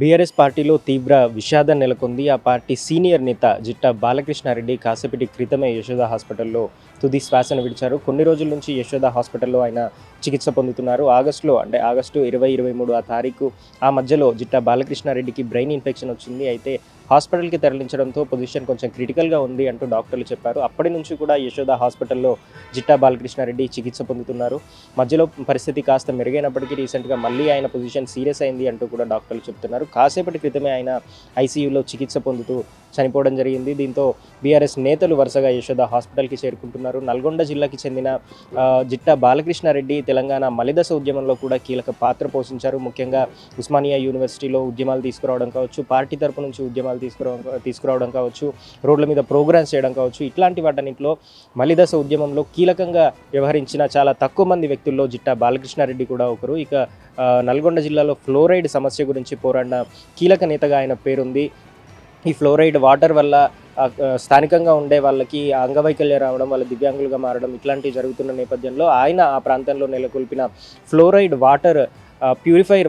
BRS పార్టీలో తీవ్ర విషాదం నెలకొంది. ఆ పార్టీ సీనియర్ నేత జిట్టా బాలకృష్ణారెడ్డి కాసేపటి క్రితమే యశోద హాస్పిటల్లో తుది శ్వాసను విడిచారు. కొన్ని రోజుల నుంచి యశోద హాస్పిటల్లో ఆయన చికిత్స పొందుతున్నారు. ఆగస్టులో అంటే ఆగస్టు ఇరవై ఇరవై మూడు ఆ తారీఖు ఆ మధ్యలో జిట్టా బాలకృష్ణారెడ్డికి బ్రెయిన్ ఇన్ఫెక్షన్ వచ్చింది. అయితే హాస్పిటల్కి తరలించడంతో పొజిషన్ కొంచెం క్రిటికల్గా ఉంది అంటూ డాక్టర్లు చెప్పారు. అప్పటి నుంచి కూడా యశోద హాస్పిటల్లో జిట్టా బాలకృష్ణారెడ్డి చికిత్స పొందుతున్నారు. మధ్యలో పరిస్థితి కాస్త మెరుగైనప్పటికీ రీసెంట్గా మళ్ళీ ఆయన పొజిషన్ సీరియస్ అయింది అంటూ కూడా డాక్టర్లు చెప్తున్నారు. కాసేపటి క్రితమే ఆయన ఐసీయూలో చికిత్స పొందుతూ చనిపోవడం జరిగింది. దీంతో బీఆర్ఎస్ నేతలు వరుసగా యశోద హాస్పిటల్కి చేరుకుంటున్నారు. నల్గొండ జిల్లాకి చెందిన జిట్టా బాలకృష్ణారెడ్డి తెలంగాణ మలిదశ ఉద్యమంలో కూడా కీలక పాత్ర పోషించారు. ముఖ్యంగా ఉస్మానియా యూనివర్సిటీలో ఉద్యమాలు తీసుకురావడం కావచ్చు పార్టీ తరపు నుంచి ఉద్యమాలు తీసుకురావడం తీసుకురావడం కావచ్చు రోడ్ల మీద ప్రోగ్రామ్స్ చేయడం కావచ్చు ఇట్లాంటి వాటన్నింటిలో మలిదశ ఉద్యమంలో కీలకంగా వ్యవహరించిన చాలా తక్కువ మంది వ్యక్తుల్లో జిట్టా బాలకృష్ణారెడ్డి కూడా ఒకరు. ఇక నల్గొండ జిల్లాలో ఫ్లోరైడ్ సమస్య గురించి పోరాడిన కీలక నేతగా ఆయన పేరుంది. ఈ ఫ్లోరైడ్ వాటర్ వల్ల స్థానికంగా ఉండే వాళ్ళకి అంగవైకల్యం రావడం వాళ్ళ దివ్యాంగులుగా మారడం ఇట్లాంటివి జరుగుతున్న నేపథ్యంలో ఆయన ఆ ప్రాంతంలో నెలకొల్పిన ఫ్లోరైడ్ వాటర్ ప్యూరిఫైర్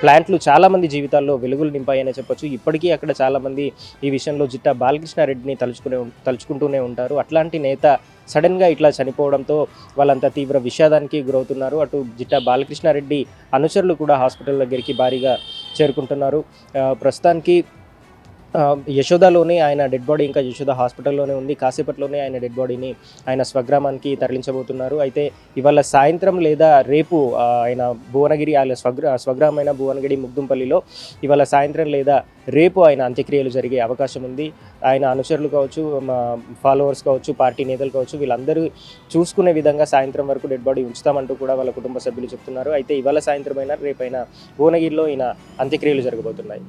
ప్లాంట్లు చాలామంది జీవితాల్లో వెలుగులు నింపాయనే చెప్పొచ్చు. ఇప్పటికీ అక్కడ చాలామంది ఈ విషయంలో జిట్టా బాలకృష్ణారెడ్డిని తలుచుకునే తలుచుకుంటూనే ఉంటారు. అట్లాంటి నేత సడన్గా ఇట్లా చనిపోవడంతో వాళ్ళంతా తీవ్ర విషాదానికి గురవుతున్నారు. అటు జిట్టా బాలకృష్ణారెడ్డి అనుచరులు కూడా హాస్పిటల్ దగ్గరికి భారీగా చేరుకుంటున్నారు. ప్రస్తుతానికి యశోదలోనే ఆయన డెడ్ బాడీ ఇంకా యశోద హాస్పిటల్లోనే ఉంది. కాసేపట్లోనే ఆయన డెడ్ బాడీని ఆయన స్వగ్రామానికి తరలించబోతున్నారు. అయితే ఇవాళ సాయంత్రం లేదా రేపు ఆయన భువనగిరి ఆయన స్వగ్ర స్వగ్రామైన భువనగిరి ముగ్దుంపల్లిలో ఇవాళ సాయంత్రం లేదా రేపు ఆయన అంత్యక్రియలు జరిగే అవకాశం ఉంది. ఆయన అనుచరులు కావచ్చు ఫాలోవర్స్ కావచ్చు పార్టీ నేతలు కావచ్చు వీళ్ళందరూ చూసుకునే విధంగా సాయంత్రం వరకు డెడ్ బాడీ ఉంచుతామంటూ కూడా వాళ్ళ కుటుంబ సభ్యులు చెప్తున్నారు. అయితే ఇవాళ సాయంత్రం అయినా రేపైనా భువనగిరిలో ఈయన అంత్యక్రియలు జరగబోతున్నాయి.